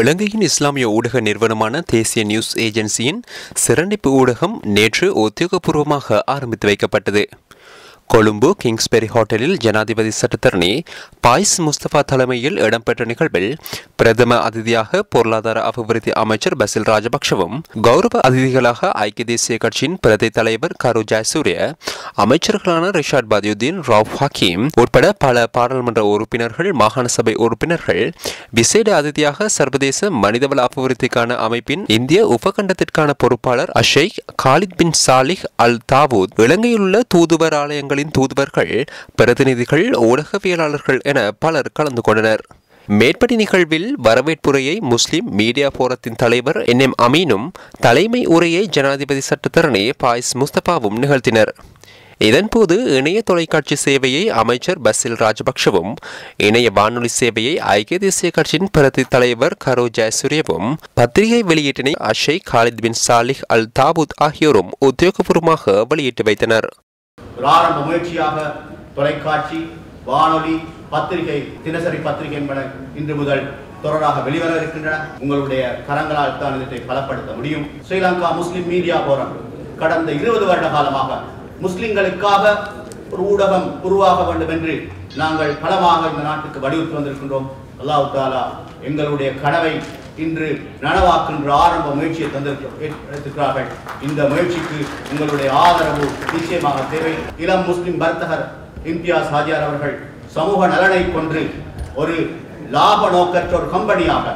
இலங்கையின் இஸ்லாமிய ஊடக நிறுவனமான தேசிய நியூஸ் ஏஜென்சியின் சிறண்டிப்பு ஊடகம் நேற்று உத்தியோகபூர்வமாக ஆரம்பித்து வைக்கப்பட்டது. கொழும்பு கிங்ஸ்பெரி ஹோட்டலில் ஜனாதிபதி சட்டத்தரணி பாய்ஸ் முஸ்தபா தலைமையில் இடம்பெற்ற நிகழ்வில் பிரதம அதிதியாக பொருளாதார அபிவிருத்தி அமைச்சர் பசில் ராஜபக்ஷவும் கௌரவ அதிதிகளாக ஐக்கிய தேசிய கட்சியின் பிரதி தலைவர் கரு ஜாய்சூரிய அமைச்சர்களான ரிஷாட் பதியுதீன் ராவ் ஹக்கீம் உட்பட பல பாராளுமன்ற உறுப்பினர்கள் மாகாண சபை உறுப்பினர்கள் விசேட அதிதியாக சர்வதேச மனிதவள அபிவிருத்திக்கான அமைப்பின் இந்திய உபகண்டத்திற்கான பொறுப்பாளர் அஷேக் காலித் பின் சாலிஹ் அல் தாவூத் இலங்கையில் உள்ள தூதுவர் நாடுகளின் தூதுவர்கள் பிரதிநிதிகள் ஊடகவியலாளர்கள் என பலர் கலந்து கொண்டனர். மேற்படி நிகழ்வில் வரவேற்புரையை முஸ்லிம் மீடியா போரத்தின் தலைவர் என். எம். அமீனும் தலைமை உரையை ஜனாதிபதி சட்டத்தரணி பாய்ஸ் முஸ்தபாவும் நிகழ்த்தினர். இதன்போது இணைய தொலைக்காட்சி சேவையை அமைச்சர் பசில் ராஜபக்ஷவும் இணைய வானொலி சேவையை ஐக்கிய தேசிய கட்சியின் பிரதி தலைவர் கரோ ஜெயசூரியவும் பத்திரிகை வெளியீட்டினை அஷை காலித் பின் சாலிஹ் அல் தாபூத் ஆகியோரும் உத்தியோகபூர்வமாக வெளியிட்டு வைத்தனர். ஒரு ஆரம்ப முயற்சியாக தொலைக்காட்சி வானொலி பத்திரிகை தினசரி பத்திரிகை என்பன இன்று முதல் தொடராக வெளிவர இருக்கின்றன. உங்களுடைய கரங்களால் தான் இதை பலப்படுத்த முடியும். ஸ்ரீலங்கா முஸ்லிம் மீடியா போரம் கடந்த இருபது வருட காலமாக முஸ்லிம்களுக்காக ஒரு ஊடகம் உருவாக வேண்டும் என்று நாங்கள் பலமாக இந்த நாட்டுக்கு வலியுறுத்தி வந்திருக்கின்றோம். அல்லாஹ் தாலா எங்களுடைய கனவை இன்று நனவாக்குன்ற ஆரம்ப முயற்சியை தந்திருக்கிறார்கள் இந்த முயற்சிக்கு உங்களுடைய ஆதரவு நிச்சயமாக தேவை. இளம் முஸ்லிம் வர்த்தகர் இம்தியாஸ் ஹாஜியார் அவர்கள் சமூக நலனை கொன்று ஒரு லாப நோக்கற்ற ஒரு கம்பெனியாக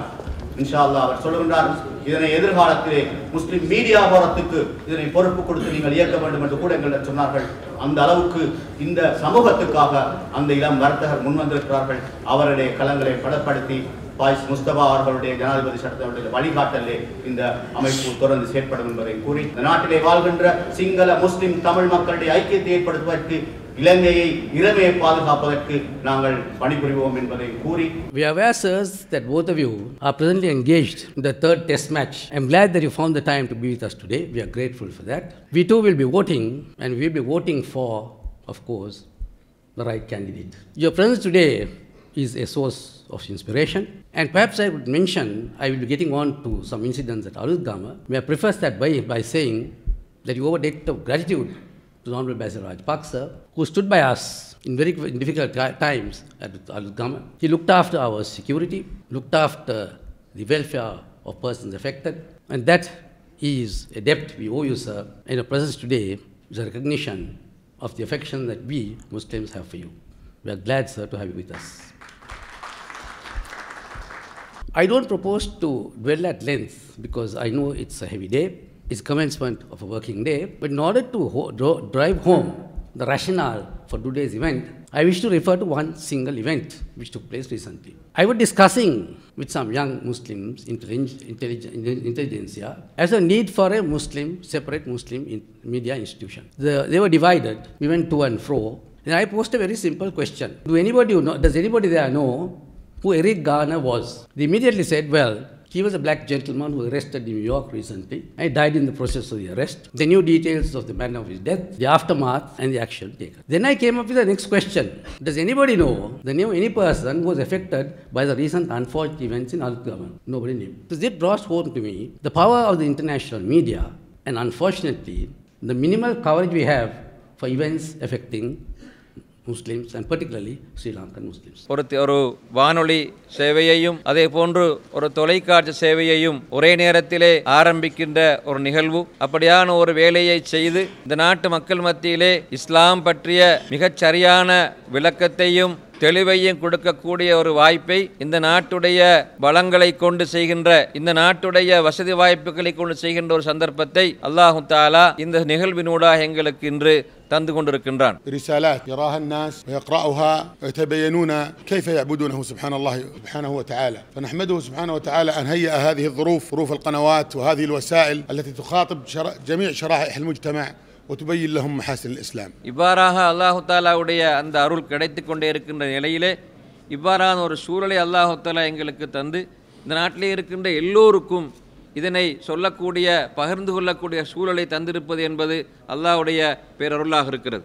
இன்ஷா அல்லாஹ் அவர் சொல்லுகின்றார். இதனை எதிர்காலத்திலே முஸ்லிம் மீடியா போரத்துக்கு இதனை பொறுப்பு கொடுத்து நீங்கள் இயக்க வேண்டும் என்று கூட எங்களிடம் சொன்னார்கள். அந்த அளவுக்கு இந்த சமூகத்துக்காக அந்த இளம் வர்த்தகர் முன்வந்திருக்கிறார்கள். அவருடைய களங்களை பலப்படுத்தி பாய்ஸ் முஸ்தபா அவர்களுடைய ஜனாதிபதி சட்டத்தினுடைய வழிகாட்டலே இந்த அமைப்பு தொடர்ந்து செயற்படும் என்பதை கூறி இந்த நாட்டிலே வாழ்கின்ற சிங்கள முஸ்லிம் தமிழ் மக்களுடைய ஐக்கியத்தை ஏற்படுத்துவதற்கு இலங்கையை இளமையை பாதுகாப்பதற்கு நாங்கள் பணிபுரிவோம் என்பதை கூறி We are aware, sirs, that both of you are presently engaged in the third test match. I'm glad that you found the time to be with us today. We are grateful for that. We too will be voting, and we'll be voting for, of course, the right candidate. Your presence today is a source of inspiration. And perhaps I would mention, I will be getting on to some incidents at Arudgama. May I preface that by, by saying that you owe a debt of gratitude to the Honorable Basil Rajapaksa, who stood by us in very in difficult times at Alugama. He looked after our security, looked after the welfare of persons affected, and that is a debt we owe you, sir. And your presence today is a recognition of the affection that we Muslims have for you. We are glad, sir, to have you with us. I don't propose to dwell at length because I know it's a heavy day. It's commencement of a working day. But in order to ho- drive home the rationale for today's event, I wish to refer to one single event which took place recently. I was discussing with some young Muslims, intellig- intellig- intelligentsia, as a need for a Muslim, separate Muslim in media institution. The, they were divided. We went to and fro. And I posed a very simple question. Do anybody know, does anybody there know who Eric Garner was. They immediately said, well, he was a black gentleman who was arrested in New York recently. He died in the process of the arrest. They knew details of the manner of his death, the aftermath, and the action taken. Then I came up with the next question. Does anybody know the name of any person who was affected by the recent unfortunate events in Al-Qaman? Nobody knew. So this brought home to me the power of the international media and unfortunately the minimal coverage we have for events affecting Muslims and particularly Sri Muslims ஒரு ஒரு வானொலி சேவையையும் அதே போன்று ஒரு தொலைக்காட்சி சேவையையும் ஒரே நேரத்திலே ஆரம்பிக்கின்ற ஒரு நிகழ்வு. அப்படியான ஒரு வேலையை செய்து இந்த நாட்டு மக்கள் மத்தியிலே இஸ்லாம் பற்றிய மிகச் சரியான விளக்கத்தையும் தெளிவையும் கொடுக்கக்கூடிய ஒரு வாய்ப்பை இந்த நாட்டுடைய வளங்களை கொண்டு செய்கின்ற இந்த நாட்டுடைய வசதி வாய்ப்புகளை கொண்டு செய்கின்ற ஒரு சந்தர்ப்பத்தை அல்லாஹு தாலா இந்த நிகழ்வினூடாக எங்களுக்கு இன்று தந்து கொண்டிருக்கின்றான் رسالات يراها الناس ويقرأها ويتبينون كيف يعبدونه سبحان الله سبحانه وتعالى فنحمده سبحانه وتعالى أن هيأ هذه الظروف ظروف القنوات وهذه الوسائل التي تخاطب شر- جميع شرائح المجتمع ஒத்துபையில்லஹும் மஹாசில் இஸ்லாம் இவ்வாறாக அல்லாஹு தாலாவுடைய அந்த அருள் கிடைத்து கொண்டே இருக்கின்ற நிலையிலே இவ்வாறான ஒரு சூழலை அல்லாஹு தாலா எங்களுக்கு தந்து இந்த நாட்டிலே இருக்கின்ற எல்லோருக்கும் இதனை சொல்லக்கூடிய பகிர்ந்து கொள்ளக்கூடிய சூழலை தந்திருப்பது என்பது அல்லாஹுடைய பேரருளாக இருக்கிறது.